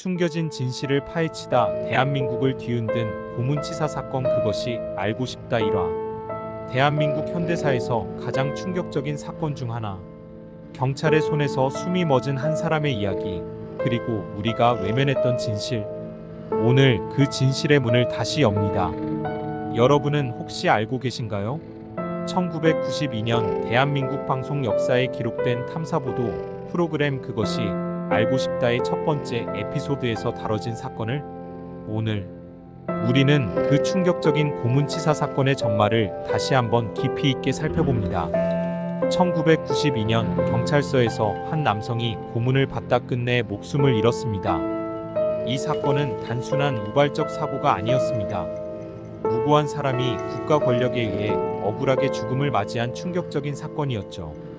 숨겨진 진실을 파헤치다 대한민국을 뒤흔든 고문치사 사건 그것이 알고 싶다 1화. 대한민국 현대사에서 가장 충격적인 사건 중 하나. 경찰의 손에서 숨이 멎은 한 사람의 이야기, 그리고 우리가 외면했던 진실. 오늘 그 진실의 문을 다시 엽니다. 여러분은 혹시 알고 계신가요? 1992년 대한민국 방송 역사에 기록된 탐사보도 프로그램 그것이 알고 싶다의 첫 번째 에피소드에서 다뤄진 사건을 오늘 우리는 그 충격적인 고문치사 사건의 전말을 다시 한번 깊이 있게 살펴봅니다. 1992년 경찰서에서 한 남성이 고문을 받다 끝내 목숨을 잃었습니다. 이 사건은 단순한 우발적 사고가 아니었습니다. 무고한 사람이 국가 권력에 의해 억울하게 죽음을 맞이한 충격적인 사건이었죠.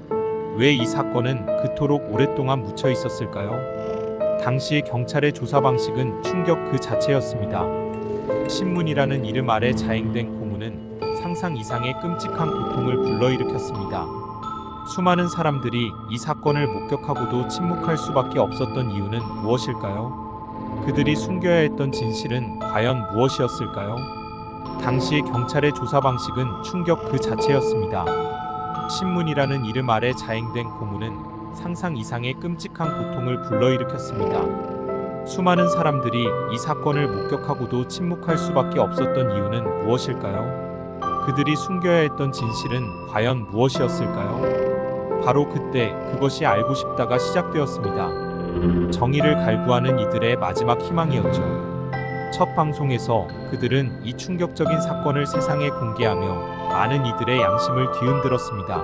왜 이 사건은 그토록 오랫동안 묻혀 있었을까요? 당시 경찰의 조사 방식은 충격 그 자체였습니다. 신문이라는 이름 아래 자행된 고문은 상상 이상의 끔찍한 고통을 불러일으켰습니다. 수많은 사람들이 이 사건을 목격하고도 침묵할 수밖에 없었던 이유는 무엇일까요? 그들이 숨겨야 했던 진실은 과연 무엇이었을까요? 당시 경찰의 조사 방식은 충격 그 자체였습니다. 신문이라는 이름 아래 자행된 고문은 상상 이상의 끔찍한 고통을 불러일으켰습니다. 수많은 사람들이 이 사건을 목격하고도 침묵할 수밖에 없었던 이유는 무엇일까요? 그들이 숨겨야 했던 진실은 과연 무엇이었을까요? 바로 그때 그것이 알고 싶다가 시작되었습니다. 정의를 갈구하는 이들의 마지막 희망이었죠. 첫 방송에서 그들은 이 충격적인 사건을 세상에 공개하며 많은 이들의 양심을 뒤흔들었습니다.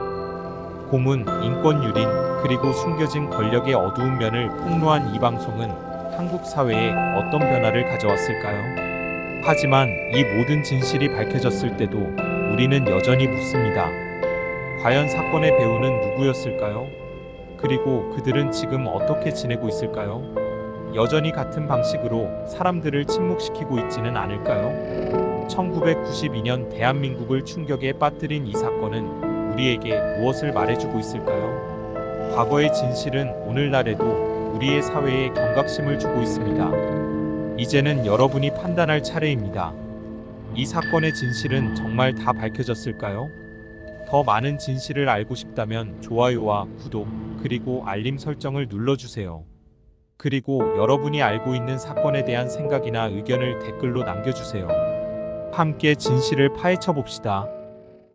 고문, 인권 유린, 그리고 숨겨진 권력의 어두운 면을 폭로한 이 방송은 한국 사회에 어떤 변화를 가져왔을까요? 하지만 이 모든 진실이 밝혀졌을 때도 우리는 여전히 묻습니다. 과연 사건의 배우는 누구였을까요? 그리고 그들은 지금 어떻게 지내고 있을까요? 여전히 같은 방식으로 사람들을 침묵시키고 있지는 않을까요? 1992년 대한민국을 충격에 빠뜨린 이 사건은 우리에게 무엇을 말해주고 있을까요? 과거의 진실은 오늘날에도 우리의 사회에 경각심을 주고 있습니다. 이제는 여러분이 판단할 차례입니다. 이 사건의 진실은 정말 다 밝혀졌을까요? 더 많은 진실을 알고 싶다면 좋아요와 구독, 그리고 알림 설정을 눌러주세요. 그리고 여러분이 알고 있는 사건에 대한 생각이나 의견을 댓글로 남겨주세요. 함께 진실을 파헤쳐 봅시다.